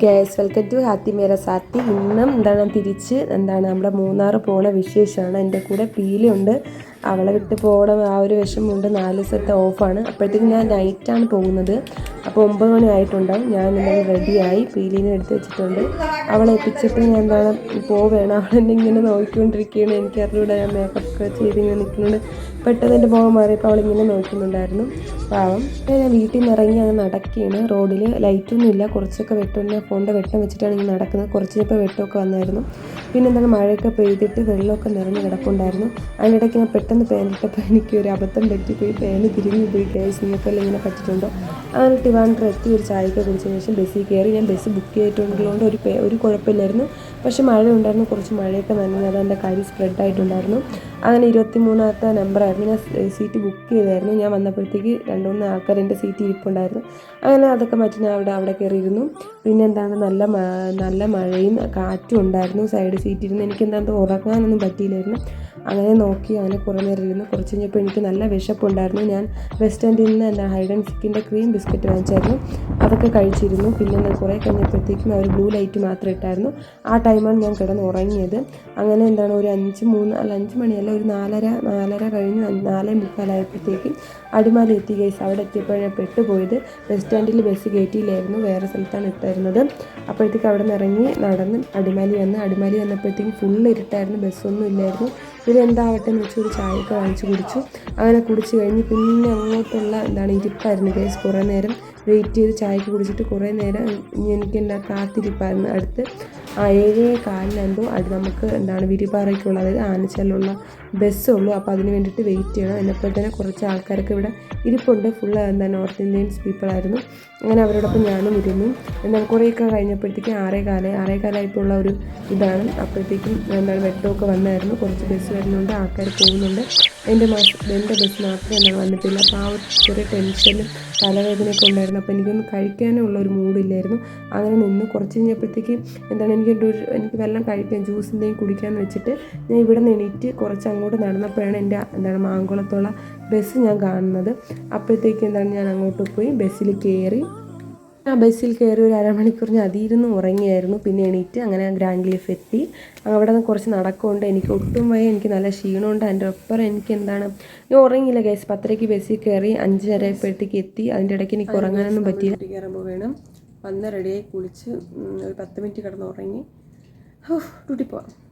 Guys welcome to Haathi Mera Saathi ഇന്നും എന്താണ് തിരിച്ച് എന്താണ് നമ്മുടെ മൂന്നാർ പോണ വിശേഷമാണ്. എന്റെ കൂടെ പീലിയുണ്ട് അവളെ വിട്ട് പോകണം ആ ഒരു വിഷമമുണ്ട്. നാല് ദിവസത്തെ ഓഫാണ് അപ്പോഴത്തേക്കും ഞാൻ നൈറ്റാണ് പോകുന്നത്. അപ്പോൾ ഒമ്പത് മണി ആയിട്ടുണ്ടാവും. ഞാൻ എന്താണ് റെഡിയായി പീലിനെ എടുത്ത് വെച്ചിട്ടുണ്ട്. അവളെ എത്തിച്ചിട്ട് ഞാൻ എന്താണ് പോവുകയാണ് അവളെന്നെ ഇങ്ങനെ നോക്കിക്കൊണ്ടിരിക്കുകയാണ്. എനിക്ക് അറിഞ്ഞൂടെ ഞാൻ മേക്കപ്പ് ഒക്കെ ചെയ്ത് ഇങ്ങനെ നിൽക്കുന്നുണ്ട്. പെട്ടെന്ന് എന്റെ മുഖം മാറിയപ്പോൾ അവളിങ്ങനെ നോക്കുന്നുണ്ടായിരുന്നു. പാവം. ഞാൻ വീട്ടിൽ നിന്ന് ഇറങ്ങി അങ്ങ് നടക്കുകയാണ്. റോഡിൽ ലൈറ്റൊന്നും ഇല്ല. കുറച്ചൊക്കെ വെട്ടം ഫോണിന്റെ വെട്ടം വെച്ചിട്ടാണ് ഇങ്ങനെ നടക്കുന്നത്. കുറച്ച് ഇപ്പോൾ വെട്ടമൊക്കെ വന്നായിരുന്നു. പിന്നെ എന്താണ് മഴയൊക്കെ പെയ്തിട്ട് വെള്ളമൊക്കെ നിറഞ്ഞ് കിടപ്പുണ്ടായിരുന്നു. അതിനിടയ്ക്ക് ഞാൻ പെട്ടെന്ന് പേനിട്ടപ്പോൾ എനിക്ക് ഒരു അബദ്ധം പറ്റിപ്പോയി. പേന് തിരിഞ്ഞു പോയി. കേസ് നിങ്ങൾക്കെല്ലാം ഇങ്ങനെ പറ്റിയിട്ടുണ്ടോ? അങ്ങനെ ടിവാൻഡർ എത്തി ഒരു ചായയൊക്കെ കുടിച്ചതിന് ശേഷം ബസ്സിൽ കയറി. ഞാൻ ബസ് ബുക്ക് ചെയ്തിട്ടുള്ളതുകൊണ്ട് ഒരു ഒരു കുഴപ്പമില്ലായിരുന്നു. പക്ഷേ മഴ ഉണ്ടായിരുന്നു കുറച്ച് മഴയൊക്കെ നനഞ്ഞു അത് എന്റെ കാര്യം സ്പ്രെഡ് ആയിട്ടുണ്ടായിരുന്നു. അങ്ങനെ ഇരുപത്തി മൂന്നാമത്തെ നമ്പറായിരുന്നു. ഞാൻ സീറ്റ് ബുക്ക് ചെയ്തായിരുന്നു. ഞാൻ വന്നപ്പോഴത്തേക്ക് രണ്ട് മൂന്ന് ആൾക്കാർ എന്റെ സീറ്റ് ഇരിപ്പുണ്ടായിരുന്നു. അങ്ങനെ അതൊക്കെ മാറ്റി ഞാൻ അവിടെ അവിടെ കയറിയിരുന്നു. പിന്നെ എന്താണ് നല്ല നല്ല മഴയും കാറ്റും ഉണ്ടായിരുന്നു. സൈഡ് സീറ്റ് ഇരുന്ന് എനിക്ക് എന്താണ് ഉറങ്ങാനൊന്നും പറ്റിയില്ലായിരുന്നു. അങ്ങനെ നോക്കി അങ്ങനെ കുറേ നേരം ഇരുന്നു. കുറച്ച് കഴിഞ്ഞപ്പോൾ എനിക്ക് നല്ല വിശപ്പുണ്ടായിരുന്നു. ഞാൻ ബസ് സ്റ്റാൻഡിൽ നിന്ന് എന്റെ ഹൈഡ് ആൻഡ് സിക്കിന്റെ ക്രീം ബിസ്ക്കറ്റ് വാങ്ങിച്ചായിരുന്നു. അതൊക്കെ കഴിച്ചിരുന്നു. പിന്നെ കുറേ കഴിഞ്ഞപ്പോഴത്തേക്കും അവർ ബ്ലൂ ലൈറ്റ് മാത്രം ഇട്ടായിരുന്നു. ആ ടൈമാണ് ഞാൻ കിടന്ന് ഉറങ്ങിയത് അങ്ങനെ എന്താണ്? ഒരു അഞ്ച് മൂന്ന് അല്ല അഞ്ച് മണിയല്ല ഒരു നാലര നാലര കഴിഞ്ഞ് നാലേ മുക്കാലായപ്പോഴത്തേക്കും അടിമാലി എത്തി. ഗൈസ് അവിടെ എത്തിയപ്പോഴാണ് പെട്ടുപോയത്. ബസ് സ്റ്റാൻഡിൽ ബസ് കയറ്റിയില്ലായിരുന്നു വേറെ സ്ഥലത്താണ് ഇട്ടായിരുന്നത്. അപ്പോഴത്തേക്ക് അവിടെ നിന്ന് ഇറങ്ങി നടന്ന് അടിമാലി വന്ന്. അടിമാലി വന്നപ്പോഴത്തേക്കും ഫുൾ ഇരുട്ടായിരുന്നു. ബസ്സൊന്നും ഇല്ലായിരുന്നു. പിന്നെ എന്താവട്ടെ എന്ന് വെച്ചാൽ ഒരു ചായയൊക്കെ വാങ്ങിച്ച് കുടിച്ചു. അങ്ങനെ കുടിച്ച് കഴിഞ്ഞ് പിന്നെ അങ്ങോട്ടുള്ള എന്താണ് ഇരിപ്പായിരുന്നു ഗൈസ്. കുറേ നേരം വെയിറ്റ് ചെയ്ത് ചായക്ക് കുടിച്ചിട്ട് കുറേ നേരം എനിക്ക് എന്താ കാത്തിരിപ്പായിരുന്നു. അടുത്ത് ഏഴേ കാലിനെന്തോ അത് നമുക്ക് എന്താണ് വിരിപാറയ്ക്കുള്ള അതായത് ആനച്ചാലുള്ള ബസ്സുള്ളൂ. അപ്പോൾ അതിന് വേണ്ടിയിട്ട് വെയിറ്റ് ചെയ്യണം. എന്നെപ്പോലെ തന്നെ കുറച്ച് ആൾക്കാരൊക്കെ ഇവിടെ ഇരിപ്പുണ്ട്. ഫുള്ള് എന്താ നോർത്ത് ഇന്ത്യൻസ് പീപ്പിളായിരുന്നു അങ്ങനെ അവരോടൊപ്പം ഞാനും ഇരുന്നു. എന്നാൽ കുറേയൊക്കെ കഴിഞ്ഞപ്പോഴത്തേക്കും ആറേ കാല ആറേ കാലമായിട്ടുള്ള ഒരു ഇതാണ്. അപ്പോഴത്തേക്കും എന്താണ് വെട്ടമൊക്കെ വന്നായിരുന്നു. കുറച്ച് ബസ് വരുന്നുണ്ട്. ആൾക്കാർ പോകുന്നുണ്ട്. എന്റെ മാസ് എന്റെ ബസ് മാത്രമേ എന്നാൽ വന്നിട്ടില്ല. അപ്പോൾ ആ ഒരു ചെറിയ ടെൻഷനും തലവേദനയൊക്കെ ഉണ്ടായിരുന്നു. അപ്പോൾ എനിക്കൊന്നും കഴിക്കാനുള്ള ഒരു മൂഡില്ലായിരുന്നു അങ്ങനെ നിന്ന് കുറച്ച് കഴിഞ്ഞപ്പോഴത്തേക്ക് എന്താണ് എനിക്ക് എനിക്ക് വെള്ളം കഴിക്കാൻ ജ്യൂസ് എന്തെങ്കിലും കുടിക്കാമെന്ന് വെച്ചിട്ട് ഞാൻ ഇവിടെ നിന്ന് എണീറ്റ് കുറച്ച് അങ്ങോട്ട് നടന്നപ്പോഴാണ് എന്റെ എന്താണ് മാങ്കുളത്തുള്ള ബസ് ഞാൻ കാണുന്നത്. അപ്പോഴത്തേക്ക് എന്താണ് ഞാൻ അങ്ങോട്ട് പോയി ബസ്സിൽ കയറി ആ ബസ്സിൽ കയറി ഒരു അരമണിക്കൂർ ഞാൻ അതിരുന്ന് ഉറങ്ങിയായിരുന്നു. പിന്നെ എണീറ്റ് അങ്ങനെ ഗ്രാൻഡ് ലീഫ് എത്തി. അവിടെ നിന്ന് കുറച്ച് നടക്കുകൊണ്ട് എനിക്ക് ഒട്ടും വയ്യ. എനിക്ക് നല്ല ക്ഷീണമുണ്ട്. അതിന്റെ ഒപ്പം എനിക്ക് എന്താണ് ഞാൻ ഉറങ്ങിയില്ല ഗൈസ് പത്തരയ്ക്ക് ബസ്സിൽ കയറി അഞ്ചര ആയപ്പോഴത്തേക്ക് എത്തി. അതിന്റെ ഇടയ്ക്ക് എനിക്ക് ഉറങ്ങാനൊന്നും പറ്റിയില്ല. കയറുമ്പോൾ വേണം. വന്ന് റെഡിയായി കുളിച്ച് ഒരു പത്ത് മിനിറ്റ് കിടന്ന് ഉറങ്ങി. ഹോ ഡ്യൂട്ടി പോവാം.